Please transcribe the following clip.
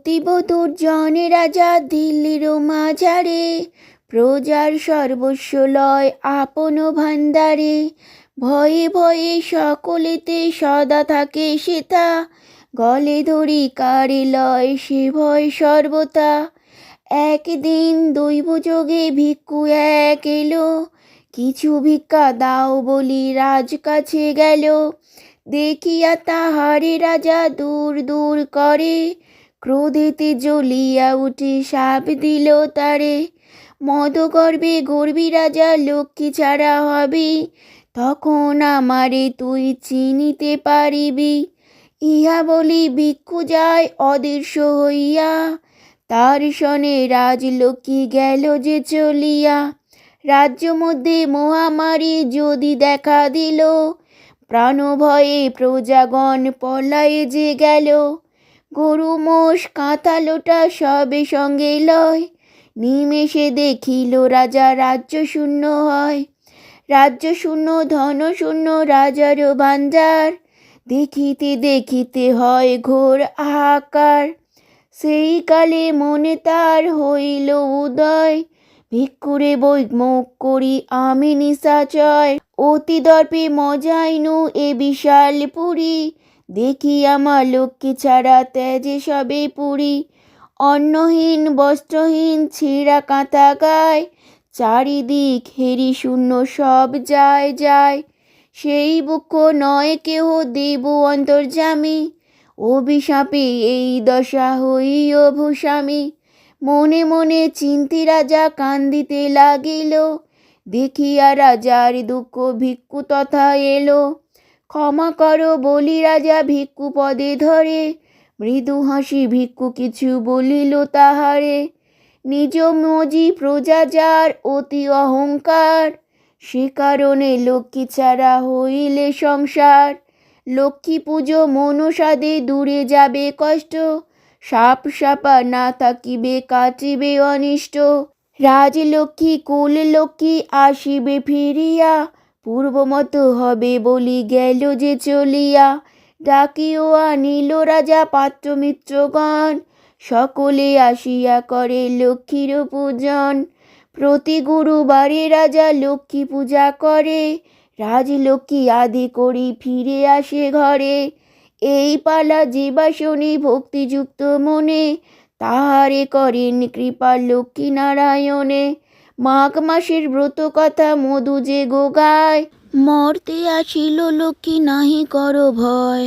অতীব দুর্জনে রাজা দিল্লির মাঝারে, প্রজার সর্বস্ব লয় আপন ভান্ডারে। ভয়ে ভয়ে সকলেতে সদা থাকে সেতা, গলে ধরি কারে লয় সে ভয় সর্বতা। একদিন দৈব যোগে ভিক্ষু এক এলো, কিছু ভিক্ষা দাও বলি রাজ কাছে গেল। দেখিয়া তাহারে রাজা দূর দূর করে ক্রোধেতে জ্বলিয়া উঠে সাপ দিল তারে। মদগর্বে গর্বী রাজা লক্ষ্মী ছাড়া হবি। তখন আমারে তুই চিনিতে পারিবি। ইহা বলি ভিক্ষু যায় অদৃশ্য হইয়া। তার সনে রাজলক্ষ্মী গেল যে চলিয়া। রাজ্য মধ্যে মহামারী যদি দেখা দিল, প্রাণভয়ে প্রজাগণ পলায়ে যে গেল। গরু, মোষ, কাঁথা, লোটা সবে সঙ্গে লয়। নিমেষে দেখিল রাজা রাজ্য শূন্য হয়। রাজ্য শূন্য, ধন শূন্য, রাজার ভাণ্ডার দেখিতে দেখিতে হয় ঘোর হাহাকার সেই কালে মনে তার হইল উদয়। ভিক্ষুরে বই মুখ করি আমি নিশাচয়। অতি দর্পে মজাইনু এ বিশাল পুরী। দেখি আমার লক্ষ্মী ছাড়া তেজে সবে পুরী। অন্নহীন, বস্ত্রহীন, ছিঁড়া কাঁথা গায়, চারিদিক হেরি শূন্য সব যায় যায়। সেই বুক নয় কেহ দেব অন্তর্জামী অভিশাপে এই দশা হইও ভূস্বামী মনে মনে চিন্তি রাজা কান্দিতে লাগিল। দেখিয়া রাজার দুঃখ ভিক্ষু তথা এলো। ক্ষমা করো বলি রাজা ভিক্ষু পদে ধরে। মৃদু হাসি ভিক্ষু কিছু বলিল তাহারে। নিজ মজি প্রজা যার অতি অহংকার। সে কারণে লক্ষ্মী ছাড়া হইলে সংসার। লক্ষ্মী পুজো মনসাদে দূরে যাবে কষ্ট। সাপ সাপা না থাকিবে কাটিবে অনিষ্ট। রাজলক্ষ্মী কুল লক্ষ্মী আসিবে ফিরিয়া। পূর্বমত হবে বলি গেল যে চলিয়া, ডাকিও আনিল রাজা পাত্র মিত্রগণ সকলে আসিয়া করে লক্ষ্মীর পূজন। প্রতি গুরুবারে রাজা লক্ষ্মী পূজা করে। রাজলক্ষ্মী আদি করি ফিরে আসে ঘরে। এই পালা যে বাসনে ভক্তিযুক্ত মনে, তাহারে করেন কৃপা লক্ষ্মী নারায়ণে। মাঘ মাসের ব্রত কথা মধু যে গোগায় মর্তে আসিল লক্ষ্মী নাহি কর ভয়।